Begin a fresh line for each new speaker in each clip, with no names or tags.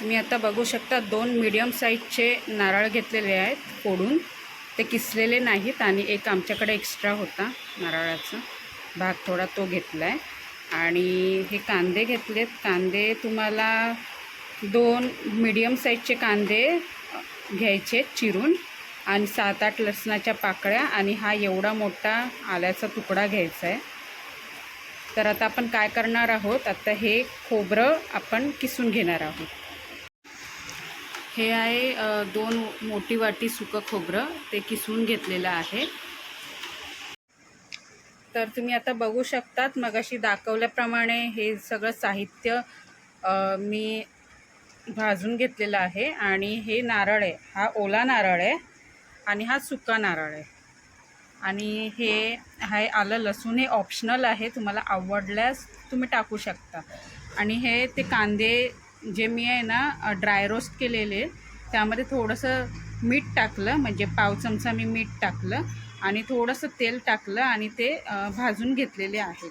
तुम्ही आता बघू शकता दोन मीडियम साईजचे नारळ घेतलेले आहेत फोडून. ते किसलेले नाहीत आणि एक आमच्याकडे एक्स्ट्रा होता नारळाचा. भाग थोडा तो घेतला आहे आणि हे कांदे घेतलेत. कांदे तुम्हाला दोन मीडियम साईजचे कांदे घ्यायचे चिरून. आणि सात आठ लसणाच्या पाकळ्या आणि हा एवढा मोठा आल्याचा तुकडा घ्यायचा आहे. तर आता आपण काय करणार आहोत? आता हे खोबरं आपण किसून घेणार आहोत. हे आहे दोन मोठी वाटी सुकं खोबरं. ते किसून घेतलेलं आहे. तर तुम्ही आता बघू शकतात मगाशी दाखवल्याप्रमाणे हे सगळं साहित्य मी भाजून घेतलेलं आहे. आणि हे नारळ आहे. हा ओला नारळ आहे आणि हा सुका नारळ आहे. आणि हे आहे आलं लसूण. हे ऑप्शनल आहे. तुम्हाला आवडल्यास तुम्ही टाकू शकता. आणि हे ते कांदे जे मी आहे ना ड्राय रोस्ट केलेले त्यामध्ये थोडंसं मीठ टाकलं म्हणजे पाव चमचा मी मीठ टाकलं आणि थोडंसं तेल टाकलं आणि ते भाजून घेतलेले आहेत.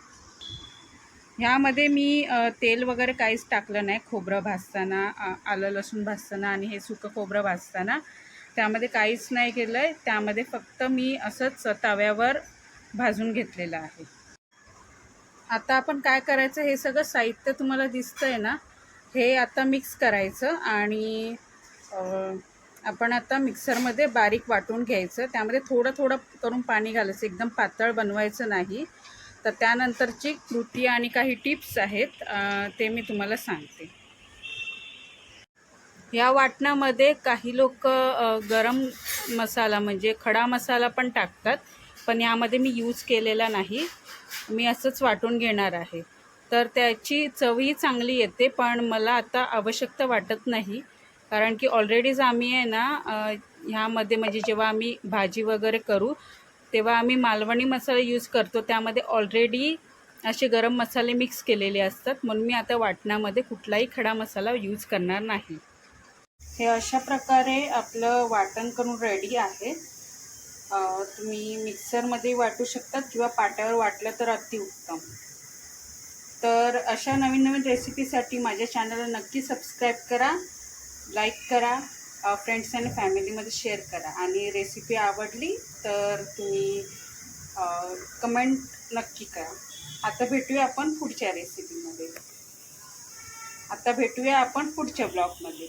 ह्यामध्ये मी तेल वगैरे काहीच टाकलं नाही खोबरं भाजताना आलं लसूण भाजताना आणि हे सुकं खोबरं भाजताना. त्यामध्ये काहीच नाही केलं आहे त्यामध्ये फक्त मी असंच तव्यावर भाजून घेतलेलं आहे. आता आपण काय करायचं हे सगळं साहित्य तुम्हाला दिसतं आहे ना हे आता मिक्स करायचं आणि आपण आता मिक्सरमध्ये बारीक वाटून घ्यायचं. त्यामध्ये थोडं थोडं करून पाणी घालायचं. एकदम पातळ बनवायचं नाही. तर त्यानंतरची कृती आणि काही टिप्स आहेत ते मी तुम्हाला सांगते. या वाटणामध्ये काही लोक गरम मसाला म्हणजे खडा मसाला पण टाकतात. पण यामध्ये मी यूज केलेला नाही. मी असंच वाटून घेणार आहे. तर त्याची चवही चांगली येते पण मला आता आवश्यकता वाटत नाही. कारण की ऑलरेडीच आम्ही आहे ना ह्यामध्ये म्हणजे जेव्हा आम्ही भाजी वगैरे करू तेव्हा आम्ही मालवणी मसाला यूज करतो. त्यामध्ये ऑलरेडी असे गरम मसाले मिक्स केलेले असतात. म्हणून मी आता वाटणामध्ये कुठलाही खडा मसाला यूज करणार नाही. हे अशा प्रकारे आपलं वाटण करून रेडी आहे. तुम्ही मिक्सरमध्ये वाटू शकतात किंवा पाट्यावर वाटलं तर अतिउत्तम. तर अशा नवीन नवीन रेसिपीसाठी माझ्या चॅनलला नक्की सबस्क्राईब करा लाईक करा फ्रेंड्स आणि फॅमिलीमध्ये शेअर करा. आणि रेसिपी आवडली तर तुम्ही कमेंट नक्की करा. आता भेटूया आपण पुढच्या रेसिपीमध्ये आता भेटूया आपण पुढच्या ब्लॉगमध्ये